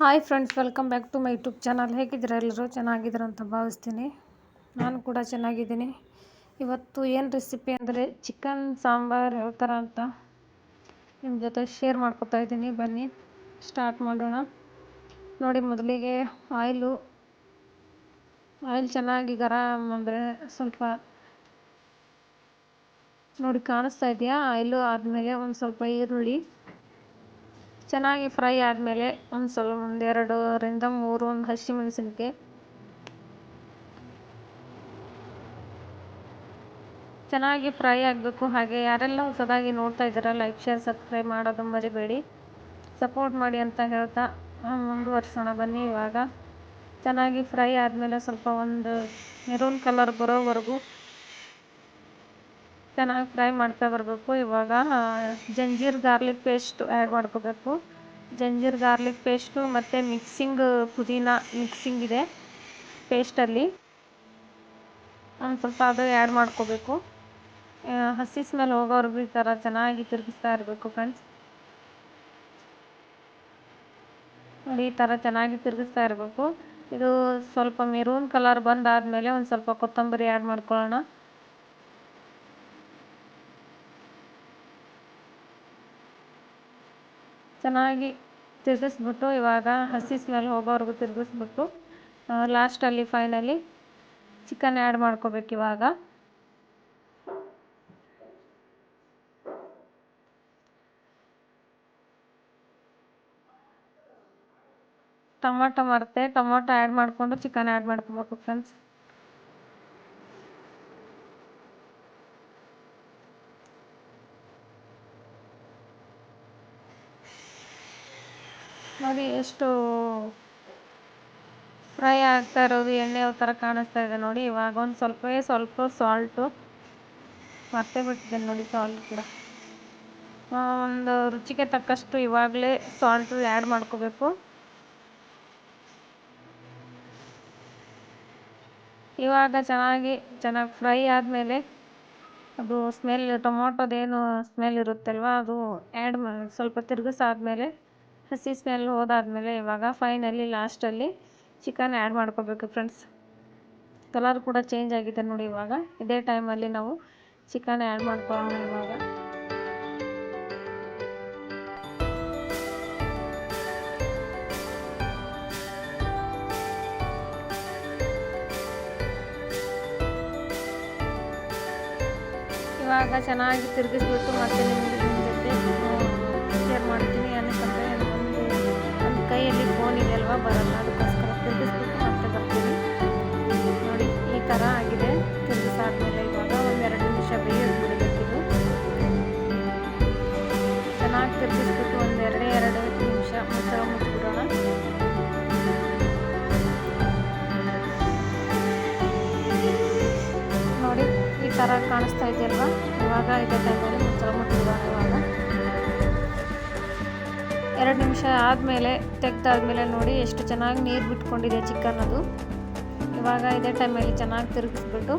Hi friends welcome back to my YouTube channel ಹೇಗಿದ್ದೀರಾ ಎಲ್ಲರೂ? ಚೆನ್ನಾಗಿದ್ದೀರ ಅಂತ ಭಾವಿಸ್ತೀನಿ. ನಾನು ಕೂಡ ಚೆನ್ನಾಗಿದ್ದೀನಿ. ಇವತ್ತು ಏನು ರೆಸಿಪಿ ಅಂದರೆ ಚಿಕನ್ ಸಾಂಬಾರು, ಯಾವ ಥರ ಅಂತ ನಿಮ್ಮ ಜೊತೆ ಶೇರ್ ಮಾಡ್ಕೊತಾ ಇದ್ದೀನಿ. ಬನ್ನಿ ಸ್ಟಾರ್ಟ್ ಮಾಡೋಣ. ನೋಡಿ, ಮೊದಲಿಗೆ ಆಯಿಲು ಆಯಿಲ್ ಚೆನ್ನಾಗಿ ಗರಮ್ ಅಂದರೆ ಸ್ವಲ್ಪ ನೋಡಿ ಕಾಣಿಸ್ತಾ ಇದೆಯಾ? ಆಯಿಲು ಆದಮೇಲೆ ಒಂದು ಸ್ವಲ್ಪ ಈರುಳ್ಳಿ. ಚೆನ್ನಾಗಿ ಫ್ರೈ ಆದಮೇಲೆ ಒಂದು ಸ್ವಲ್ಪ ಒಂದು ಎರಡರಿಂದ ಮೂರು ಒಂದು ಹಸಿಮೆಣಸಿನ್ಕಾಯಿ ಚೆನ್ನಾಗಿ ಫ್ರೈ ಆಗಬೇಕು. ಹಾಗೆ ಯಾರೆಲ್ಲ ಹೊಸದಾಗಿ ನೋಡ್ತಾ ಇದ್ದೀರಾ, ಲೈಕ್, ಶೇರ್, ಸಬ್ಸ್ಕ್ರೈಬ್ ಮಾಡೋದು ಮರಿಬೇಡಿ. ಸಪೋರ್ಟ್ ಮಾಡಿ ಅಂತ ಹೇಳ್ತಾ ಮುಂದುವರ್ಸೋಣ. ಬನ್ನಿ ಇವಾಗ. ಚೆನ್ನಾಗಿ ಫ್ರೈ ಆದಮೇಲೆ ಸ್ವಲ್ಪ ಒಂದು ಮೆರೂನ್ ಕಲರ್ ಬರೋವರೆಗೂ ಚೆನ್ನಾಗಿ ಫ್ರೈ ಮಾಡ್ತಾ ಬರಬೇಕು. ಇವಾಗ ಜಂಜೀರ್ ಗಾರ್ಲಿಕ್ ಪೇಸ್ಟ್ ಆ್ಯಡ್ ಮಾಡ್ಕೋಬೇಕು. ಜಂಜೀರ್ ಗಾರ್ಲಿಕ್ ಪೇಸ್ಟು ಮತ್ತು ಮಿಕ್ಸಿಂಗ್ ಪುದೀನ ಮಿಕ್ಸಿಂಗ್ ಇದೆ ಪೇಸ್ಟಲ್ಲಿ ಒಂದು ಸ್ವಲ್ಪ ಅದು ಆ್ಯಡ್ ಮಾಡ್ಕೋಬೇಕು. ಹಸಿ ಸ್ಮೆಲ್ ಹೋಗೋವರೆಗೂ ಈ ಥರ ಚೆನ್ನಾಗಿ ತಿರುಗಿಸ್ತಾ ಇರಬೇಕು ಫ್ರೆಂಡ್ಸ್ ನೋಡಿ ಈ ಥರ ಚೆನ್ನಾಗಿ ತಿರುಗಿಸ್ತಾ ಇರಬೇಕು. ಇದು ಸ್ವಲ್ಪ ಮೆರೂನ್ ಕಲರ್ ಬಂದಾದಮೇಲೆ ಒಂದು ಸ್ವಲ್ಪ ಕೊತ್ತಂಬರಿ ಆ್ಯಡ್ ಮಾಡ್ಕೊಳ್ಳೋಣ. ಚೆನ್ನಾಗಿ ತಿರ್ಗಿಸ್ಬಿಟ್ಟು ಇವಾಗ ಹಸಿ ಸ್ಮೆಲ್ ಹೋಗೋವರೆಗೂ ತಿರ್ಗಿಸ್ಬಿಟ್ಟು ಲಾಸ್ಟಲ್ಲಿ ಫೈನಲಿ ಚಿಕನ್ ಆ್ಯಡ್ ಮಾಡ್ಕೋಬೇಕು ಇವಾಗ. ಟೊಮೊಟೊ ಮರೆತೆ, ಟೊಮೊಟೊ ಆ್ಯಡ್ ಮಾಡಿಕೊಂಡು ಚಿಕನ್ ಆ್ಯಡ್ ಮಾಡ್ಕೋಬೇಕು ಫ್ರೆಂಡ್ಸ್ ನೋಡಿ, ಎಷ್ಟು ಫ್ರೈ ಆಗ್ತಾ ಇರೋದು, ಎಣ್ಣೆ ಥರ ಕಾಣಿಸ್ತಾ ಇದೆ ನೋಡಿ. ಇವಾಗ ಒಂದು ಸ್ವಲ್ಪವೇ ಸ್ವಲ್ಪ ಸಾಲ್ಟು ಮರ್ತೇ ಬಿಟ್ಟಿದ್ದೇನೆ ನೋಡಿ ಸಾಲ್ಟ್ ಕೂಡ. ಒಂದು ರುಚಿಗೆ ತಕ್ಕಷ್ಟು ಇವಾಗಲೇ ಸಾಲ್ಟು ಆ್ಯಡ್ ಮಾಡ್ಕೋಬೇಕು. ಇವಾಗ ಚೆನ್ನಾಗಿ ಚೆನ್ನಾಗಿ ಫ್ರೈ ಆದಮೇಲೆ ಅದು ಸ್ಮೆಲ್ ಟೊಮೊಟೊದೇನು ಸ್ಮೆಲ್ ಇರುತ್ತಲ್ವ, ಅದು ಆ್ಯಡ್ ಸ್ವಲ್ಪ ತಿರುಗಿಸಾದ್ಮೇಲೆ ಹಸಿ ಸ್ಮೆಲ್ ಹೋದಾದ್ಮೇಲೆ ಇವಾಗ ಫೈನಲಿ ಲಾಸ್ಟಲ್ಲಿ ಚಿಕನ್ ಆ್ಯಡ್ ಮಾಡ್ಕೋಬೇಕು ಫ್ರೆಂಡ್ಸ್ ಕಲರ್ ಕೂಡ ಚೇಂಜ್ ಆಗಿದೆ ನೋಡಿ ಇವಾಗ. ಇದೇ ಟೈಮಲ್ಲಿ ನಾವು ಚಿಕನ್ ಆ್ಯಡ್ ಮಾಡ್ಕೊಳ್ಳೋಣ ಇವಾಗ. ಇವಾಗ ಚೆನ್ನಾಗಿ ತಿರುಗಿಸ್ಬಿಟ್ಟು ಮತ್ತೆ ನಿಮಗೆ baralhado com as características ಎರಡು ನಿಮಿಷ ಆದಮೇಲೆ ತೆಗ್ದಾದ್ಮೇಲೆ ನೋಡಿ ಎಷ್ಟು ಚೆನ್ನಾಗಿ ನೀರು ಬಿಟ್ಕೊಂಡಿದೆ ಚಿಕನ್ ಅದು ಇವಾಗ ಇದೇ ಟೈಮಲ್ಲಿ ಚೆನ್ನಾಗಿ ತಿರುಗಿಸ್ಬಿಟ್ಟು.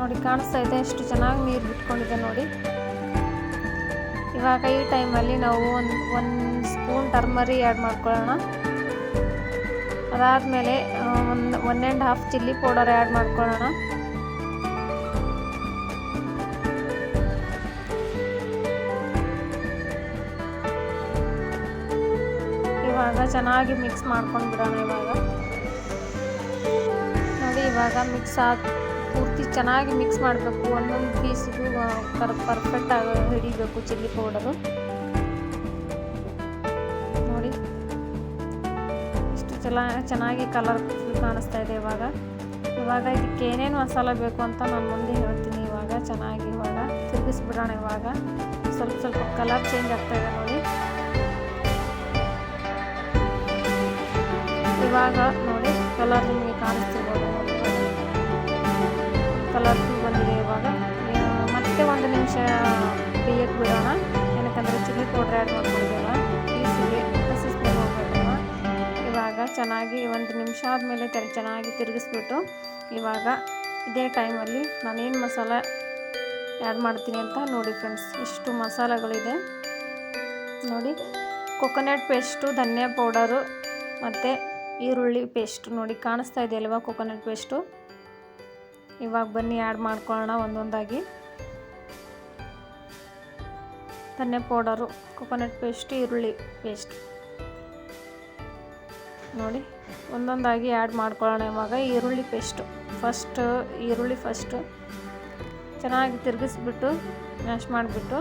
ನೋಡಿ ಕಾಣಿಸ್ತಾ ಇದೆ ಎಷ್ಟು ಚೆನ್ನಾಗಿ ನೀರು ಬಿಟ್ಕೊಂಡಿದೆ ನೋಡಿ. ಇವಾಗ ಈ ಟೈಮಲ್ಲಿ ನಾವು ಒಂದು ಒಂದು ಸ್ಪೂನ್ ಟರ್ಮರಿ ಆ್ಯಡ್ ಮಾಡ್ಕೊಳ್ಳೋಣ. ಅದಾದಮೇಲೆ ಒಂದು one and half chilli powder add ಮಾಡ್ಕೊಳ್ಳೋಣ. ಚೆನ್ನಾಗಿ ಮಿಕ್ಸ್ ಮಾಡ್ಕೊಂಡು ಬಿಡೋಣ ಇವಾಗ. ನೋಡಿ, ಇವಾಗ ಮಿಕ್ಸ್ ಆಗಿ ಪೂರ್ತಿ ಚೆನ್ನಾಗಿ ಮಿಕ್ಸ್ ಮಾಡಬೇಕು. ಒಂದೊಂದು ಪೀಸಿಗೂ ಕರ್ ಪರ್ಫೆಕ್ಟಾಗಿ ಹಿಡಿಬೇಕು ಚಿಲ್ಲಿ ಪೌಡರು ನೋಡಿ, ಇಷ್ಟು ಚೆಲ, ಚೆನ್ನಾಗಿ ಕಲರ್ ಕಾಣಿಸ್ತಾ ಇದೆ ಇವಾಗ. ಇವಾಗ ಇದಕ್ಕೆ ಏನೇನು ಮಸಾಲ ಬೇಕು ಅಂತ ನಾನು ಮುಂದೆ ಹೇಳ್ತೀನಿ ಇವಾಗ. ಚೆನ್ನಾಗಿ ಇವಾಗ ತಿರುಗಿಸ್ಬಿಡೋಣ ಇವಾಗ. ಸ್ವಲ್ಪ ಸ್ವಲ್ಪ ಕಲರ್ ಚೇಂಜ್ ಆಗ್ತಾ ಇದೆ ನೋಡಿ. ಇವಾಗ ನೋಡಿ ಕಲರ್ ನಿಮಗೆ ಕಾಣಿಸ್ತಿರ್ಬೋದು ಕಲರ್ ಬಂದಿದೆ ಇವಾಗ. ಮತ್ತೆ ಒಂದು ನಿಮಿಷ ಬೇಯಕ್ಕೆ ಬಿಡೋಣ. ಏನಕ್ಕಂದರೆ ಚಿಲ್ಲಿ ಪೌಡ್ರ್ ಆ್ಯಡ್ ಇವಾಗ ಚೆನ್ನಾಗಿ ಒಂದು ನಿಮಿಷ ಆದಮೇಲೆ ತೆರೆ ಚೆನ್ನಾಗಿ ತಿರುಗಿಸ್ಬಿಟ್ಟು ಇವಾಗ ಇದೇ ಟೈಮಲ್ಲಿ ನಾನೇನು ಮಸಾಲ ಆ್ಯಡ್ ಮಾಡ್ತೀನಿ ಅಂತ ನೋಡಿ ಫ್ರೆಂಡ್ಸ್ ಇಷ್ಟು ಮಸಾಲೆಗಳಿದೆ. ನೋಡಿ ಕೊಕೊನಟ್ ಪೇಸ್ಟು ಧನಿಯಾ ಪೌಡರು ಮತ್ತು ಈರುಳ್ಳಿ ಪೇಸ್ಟ್ ನೋಡಿ ಕಾಣಿಸ್ತಾ ಇದೆಯಲ್ವಾ? ಕೊಕೊನಟ್ ಪೇಸ್ಟು ಇವಾಗ ಬನ್ನಿ ಆ್ಯಡ್ ಮಾಡ್ಕೊಳ್ಳೋಣ ಒಂದೊಂದಾಗಿ. ಧನ್ಯ ಪೌಡರು ಕೊಕೊನಟ್ ಪೇಸ್ಟ್ ಈರುಳ್ಳಿ ಪೇಸ್ಟ್ ನೋಡಿ, ಒಂದೊಂದಾಗಿ ಆ್ಯಡ್ ಮಾಡ್ಕೊಳ್ಳೋಣ ಇವಾಗ ಈರುಳ್ಳಿ ಪೇಸ್ಟು ಫಸ್ಟ್ ಈರುಳ್ಳಿ ಫಸ್ಟು ಚೆನ್ನಾಗಿ ತಿರುಗಿಸ್ಬಿಟ್ಟು ಮ್ಯಾಶ್ ಮಾಡಿಬಿಟ್ಟು.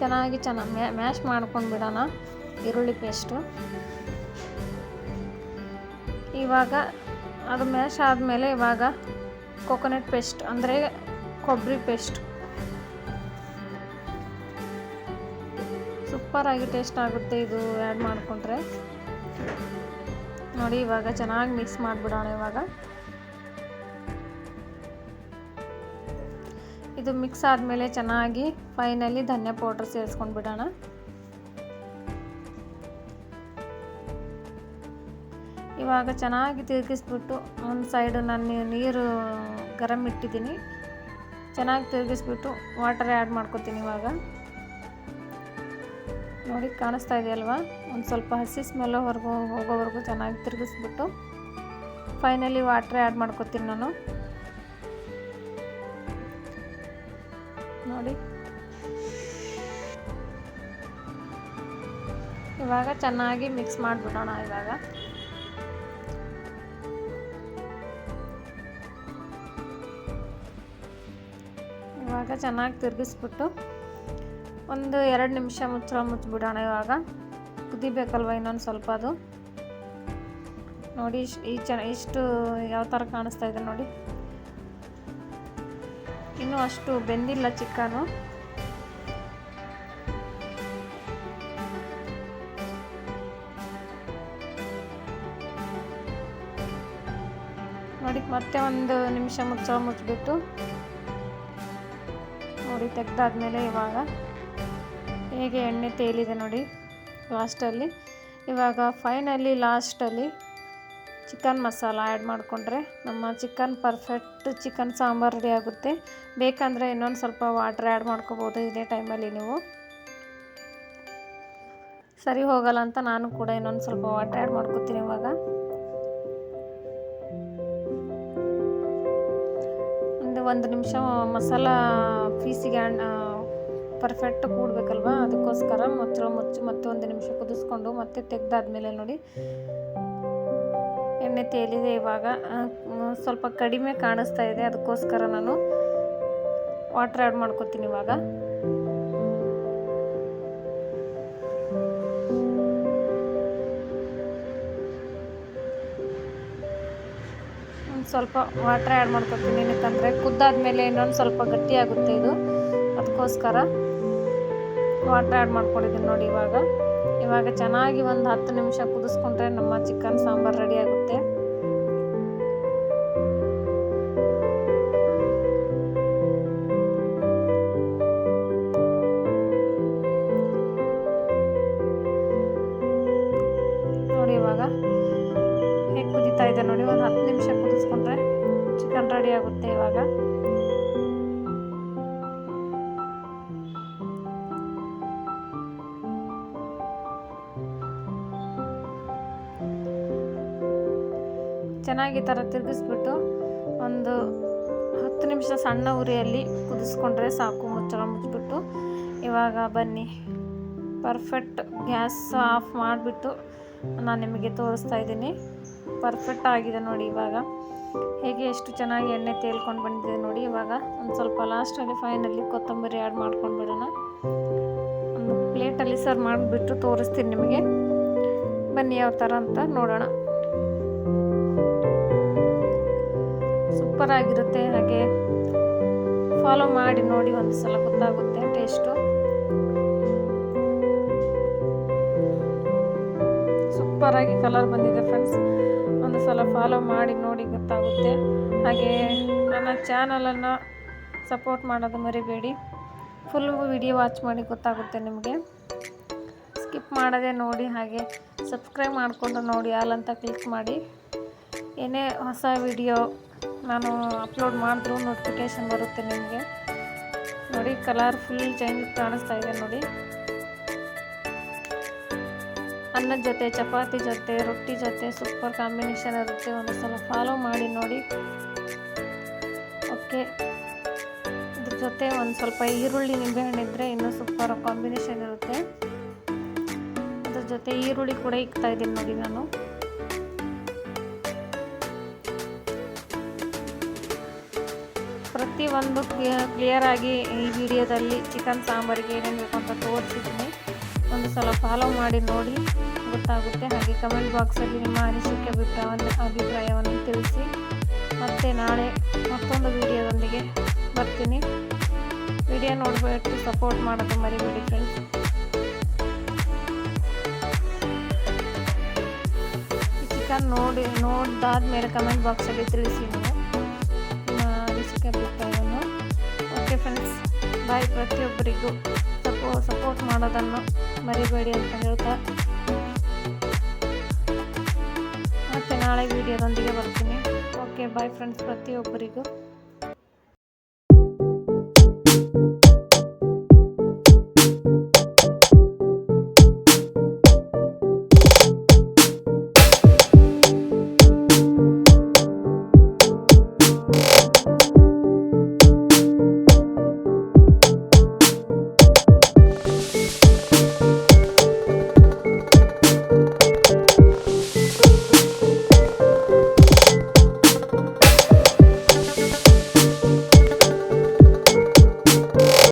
ಚೆನ್ನಾಗಿ ಚೆನ್ನಾಗಿ ಮ್ಯಾ, ಮ್ಯಾಶ್ ಮಾಡ್ಕೊಂಡು ಬಿಡೋಣ ಈರುಳ್ಳಿ ಪೇಸ್ಟು ಇವಾಗ ಅದು ಮ್ಯಾಶ್ ಆದಮೇಲೆ ಇವಾಗ ಕೊಕೊನಟ್ ಪೇಸ್ಟ್ ಅಂದರೆ ಕೊಬ್ಬರಿ ಪೇಸ್ಟ್ ಸೂಪರಾಗಿ ಟೇಸ್ಟ್ ಆಗುತ್ತೆ ಇದು ಆ್ಯಡ್ ಮಾಡಿಕೊಂಡ್ರೆ. ನೋಡಿ ಇವಾಗ ಚೆನ್ನಾಗಿ ಮಿಕ್ಸ್ ಮಾಡಿಬಿಡೋಣ ಇವಾಗ. ಇದು ಮಿಕ್ಸ್ ಆದಮೇಲೆ ಚೆನ್ನಾಗಿ ಫೈನಲಿ ಧನ್ಯ ಪೌಡ್ರ್ ಸೇರಿಸ್ಕೊಂಡು ಬಿಡೋಣ ಇವಾಗ ಚೆನ್ನಾಗಿ ತಿರುಗಿಸ್ಬಿಟ್ಟು ಒಂದು ಸೈಡು ನಾನು ನೀರು ಗರಂ ಇಟ್ಟಿದ್ದೀನಿ. ಚೆನ್ನಾಗಿ ತಿರುಗಿಸ್ಬಿಟ್ಟು ವಾಟರ್ ಆ್ಯಡ್ ಮಾಡ್ಕೊತೀನಿ ಇವಾಗ. ನೋಡಿ, ಕಾಣಿಸ್ತಾ ಇದೆಯಲ್ವಾ ಒಂದು ಸ್ವಲ್ಪ ಹಸಿ ಸ್ಮೆಲ್ ಹೊರಗು, ಹೋಗೋವರೆಗೂ ಚೆನ್ನಾಗಿ ತಿರುಗಿಸ್ಬಿಟ್ಟು ಫೈನಲಿ ವಾಟ್ರ್ ಆ್ಯಡ್ ಮಾಡ್ಕೊತೀನಿ ನಾನು. ನೋಡಿ. ಇವಾಗ ಚೆನ್ನಾಗಿ ಮಿಕ್ಸ್ ಮಾಡಿಬಿಡೋಣ ಇವಾಗ. ಚೆನ್ನಾಗಿ ತಿರುಗಿಸ್ಬಿಟ್ಟು ಒಂದು ಎರಡು ನಿಮಿಷ ಮುಚ್ಚಳ ಮುಚ್ಚಿಬಿಡೋಣ ಇವಾಗ. ಕುದಿಬೇಕಲ್ವ ಇನ್ನೊಂದು ಸ್ವಲ್ಪ ಅದು? ನೋಡಿ ಈ ಚೆನ್ನ ಇಷ್ಟು ಯಾವ ಥರ ಕಾಣಿಸ್ತಾ ಇದೆ ನೋಡಿ. ಇನ್ನೂ ಅಷ್ಟು ಬೆಂದಿಲ್ಲ ಚಿಕನು ನೋಡಿ, ಮತ್ತೆ ಒಂದು ನಿಮಿಷ ಮುಚ್ಚಳ ಮುಚ್ಚಿಬಿಟ್ಟು ನೋಡಿ ತೆಗ್ದಾದ್ಮೇಲೆ ಇವಾಗ ಹೇಗೆ ಎಣ್ಣೆ ತೇಲಿದೆ ನೋಡಿ ಲಾಸ್ಟಲ್ಲಿ. ಇವಾಗ ಫೈನಲಿ ಲಾಸ್ಟಲ್ಲಿ ಚಿಕನ್ ಮಸಾಲ ಆ್ಯಡ್ ಮಾಡಿಕೊಂಡ್ರೆ ನಮ್ಮ chicken perfect chicken sambar ready ಆಗುತ್ತೆ. ಬೇಕಂದರೆ ಇನ್ನೊಂದು ಸ್ವಲ್ಪ ವಾಟ್ರ್ ಆ್ಯಡ್ ಮಾಡ್ಕೋಬೋದು ಇದೇ ಟೈಮಲ್ಲಿ ನೀವು. ಸರಿ ಹೋಗಲ್ಲ ಅಂತ ನಾನು ಕೂಡ ಇನ್ನೊಂದು ಸ್ವಲ್ಪ ವಾಟ್ರ್ ಆ್ಯಡ್ ಮಾಡ್ಕೋತೀನಿ ಇವಾಗ. ಒಂದು ನಿಮಿಷ ಮಸಾಲ ಪೀಸಿಗೆ ಪರ್ಫೆಕ್ಟ್ ಕೂಡಬೇಕಲ್ವ? ಅದಕ್ಕೋಸ್ಕರ ಮುಚ್ಚಳ ಮುಚ್ಚಿ ಮತ್ತೆ ಒಂದು ನಿಮಿಷ ಕುದಿಸ್ಕೊಂಡು ಮತ್ತೆ ತೆಗ್ದಾದ್ಮೇಲೆ ನೋಡಿ. ಎಣ್ಣೆ ತೇಲಿದೆ ಇವಾಗ. ಸ್ವಲ್ಪ ಕಡಿಮೆ ಕಾಣಿಸ್ತಾ ಇದೆ. ಅದಕ್ಕೋಸ್ಕರ ನಾನು ವಾಟ್ರ್ ಆ್ಯಡ್ ಮಾಡ್ಕೊತೀನಿ ಇವಾಗ. ಸ್ವಲ್ಪ ವಾಟ್ರ್ ಆ್ಯಡ್ ಮಾಡ್ಕೊತೀನಿ ಏನಕ್ಕಂದರೆ ಕುದ್ದಾದ್ಮೇಲೆ ಇನ್ನೊಂದು ಸ್ವಲ್ಪ ಗಟ್ಟಿಯಾಗುತ್ತೆ ಇದು. ಅದಕ್ಕೋಸ್ಕರ ವಾಟ್ರ್ ಆ್ಯಡ್ ಮಾಡ್ಕೊಂಡಿದ್ದೀನಿ ನೋಡಿ ಇವಾಗ. ಇವಾಗ ಚೆನ್ನಾಗಿ ಒಂದು ಹತ್ತು ನಿಮಿಷ ಕುದಿಸ್ಕೊಂಡ್ರೆ ನಮ್ಮ ಚಿಕನ್ ಸಾಂಬಾರು ರೆಡಿ ಆಗುತ್ತೆ. ಚೆನ್ನಾಗಿ ಥರ ತಿರುಗಿಸ್ಬಿಟ್ಟು ಒಂದು ಹತ್ತು ನಿಮಿಷ ಸಣ್ಣ ಉರಿಯಲ್ಲಿ ಕುದಿಸ್ಕೊಂಡ್ರೆ ಸಾಕು, ಮುಚ್ಚಳ ಮುಚ್ಚಿಬಿಟ್ಟು. ಇವಾಗ ಬನ್ನಿ. ಪರ್ಫೆಕ್ಟ್ ಗ್ಯಾಸ್ ಆಫ್ ಮಾಡಿಬಿಟ್ಟು ನಾನು ನಿಮಗೆ ತೋರಿಸ್ತಾ ಇದ್ದೀನಿ. ಪರ್ಫೆಕ್ಟ್ ಆಗಿದೆ ನೋಡಿ ಇವಾಗ. ಹೇಗೆ ಎಷ್ಟು ಚೆನ್ನಾಗಿ ಎಣ್ಣೆ ತೇಲ್ಕೊಂಡು ಬಂದಿದೆ ನೋಡಿ ಇವಾಗ. ಒಂದು ಸ್ವಲ್ಪ ಲಾಸ್ಟಲ್ಲಿ ಫೈನಲ್ಲಿ ಕೊತ್ತಂಬರಿ ಆ್ಯಡ್ ಮಾಡ್ಕೊಂಡು ಬಿಡೋಣ. ಒಂದು ಪ್ಲೇಟಲ್ಲಿ ಸರ್ವ್ ಮಾಡಿಬಿಟ್ಟು ತೋರಿಸ್ತೀನಿ ನಿಮಗೆ. ಬನ್ನಿ ಯಾವ ಥರ ಅಂತ ನೋಡೋಣ. ಸೂಪರ್ ಆಗಿರುತ್ತೆ, ಹಾಗೆ ಫಾಲೋ ಮಾಡಿ ನೋಡಿ ಒಂದು ಸಲ ಗೊತ್ತಾಗುತ್ತೆ ಟೇಸ್ಟು ಆಗಿ ಕಲರ್ ಬಂದಿದೆ ಫ್ರೆಂಡ್ಸ್ ಒಂದು ಸಲ ಫಾಲೋ ಮಾಡಿ ನೋಡಿ ಗೊತ್ತಾಗುತ್ತೆ. ಹಾಗೆ ನನ್ನ ಚಾನಲನ್ನು ಸಪೋರ್ಟ್ ಮಾಡೋದು ಮರಿಬೇಡಿ. ಫುಲ್ ವಿಡಿಯೋ ವಾಚ್ ಮಾಡಿ ಗೊತ್ತಾಗುತ್ತೆ ನಿಮಗೆ. ಸ್ಕಿಪ್ ಮಾಡದೆ ನೋಡಿ, ಹಾಗೆ ಸಬ್ಸ್ಕ್ರೈಬ್ ಮಾಡಿಕೊಂಡು ನೋಡಿ ಆಲ್ ಅಂತ ಕ್ಲಿಕ್ ಮಾಡಿ. ಏನೇ ಹೊಸ ವಿಡಿಯೋ ನಾನು ಅಪ್ಲೋಡ್ ಮಾಡಿದ್ರು ನೋಟಿಫಿಕೇಶನ್ ಬರುತ್ತೆ ನಿಮಗೆ. ನೋಡಿ ಕಲರ್ ಫುಲ್ ಚೇಂಜ್ ಕಾಣಿಸ್ತಾ ಇದೆ ನೋಡಿ. ಅನ್ನದ ಜೊತೆ, ಚಪಾತಿ ಜೊತೆ, ರೊಟ್ಟಿ ಜೊತೆ ಸೂಪರ್ ಕಾಂಬಿನೇಷನ್ ಇರುತ್ತೆ. ಒಂದು ಸಲ ಫಾಲೋ ಮಾಡಿ ನೋಡಿ. ಓಕೆ ಇದ್ರ ಜೊತೆ ಒಂದು ಸ್ವಲ್ಪ ಈರುಳ್ಳಿ ನಿಂಬೆಹಣ್ಣು ಇದ್ದರೆ ಇನ್ನೂ ಸೂಪರ್ ಕಾಂಬಿನೇಷನ್ ಇರುತ್ತೆ. ಅದ್ರ ಜೊತೆ ಈರುಳ್ಳಿ ಕೂಡ ಇಕ್ತಾ ಇದ್ದೀನಿ ನೋಡಿ ನಾನು. ಪ್ರತಿಯೊಂದು ಕ್ಲಿಯರ್ ಆಗಿ ಈ ವಿಡಿಯೋದಲ್ಲಿ ಚಿಕನ್ ಸಾಂಬಾರಿಗೆ ಏನೇನು ಬೇಕು ಅಂತ ತೋರಿಸಿದ್ದೀನಿ. ಒಂದು ಸಲ ಫಾಲೋ ಮಾಡಿ ನೋಡಿ ಗೊತ್ತಾಗುತ್ತೆ. ಹಾಗೆ ಕಮೆಂಟ್ ಬಾಕ್ಸಲ್ಲಿ ನಿಮ್ಮ ಅನಿಸಿಕೆ ಅಭಿಪ್ರಾಯವನ್ನು ಅಭಿಪ್ರಾಯವನ್ನು ತಿಳಿಸಿ. ಮತ್ತೆ ನಾಳೆ ಮತ್ತೊಂದು ವಿಡಿಯೋದೊಂದಿಗೆ ಬರ್ತೀನಿ. ವಿಡಿಯೋ ನೋಡಬೇಕು ಸಪೋರ್ಟ್ ಮಾಡೋದು ಮರಿಬೇಡಿ ಫ್ರೆಂಡ್ಸ್ ಚಿಕನ್ ನೋಡಿ ನೋಡಿದಾದ್ಮೇಲೆ ಕಮೆಂಟ್ ಬಾಕ್ಸಲ್ಲಿ ತಿಳಿಸಿ ಬಾಯ್ ಪ್ರತಿಯೊಬ್ಬರಿಗೂ ಸಪೋ ಸಪೋರ್ಟ್ ಮಾಡೋದನ್ನು ಮರಿಬೇಡಿ ಅಂತ ಹೇಳ್ತಾ ಮತ್ತೆ ನಾಳೆ ವಿಡಿಯೋದೊಂದಿಗೆ ಬರ್ತೀನಿ. ಓಕೆ ಬಾಯ್ ಫ್ರೆಂಡ್ಸ್ ಪ್ರತಿಯೊಬ್ಬರಿಗೂ.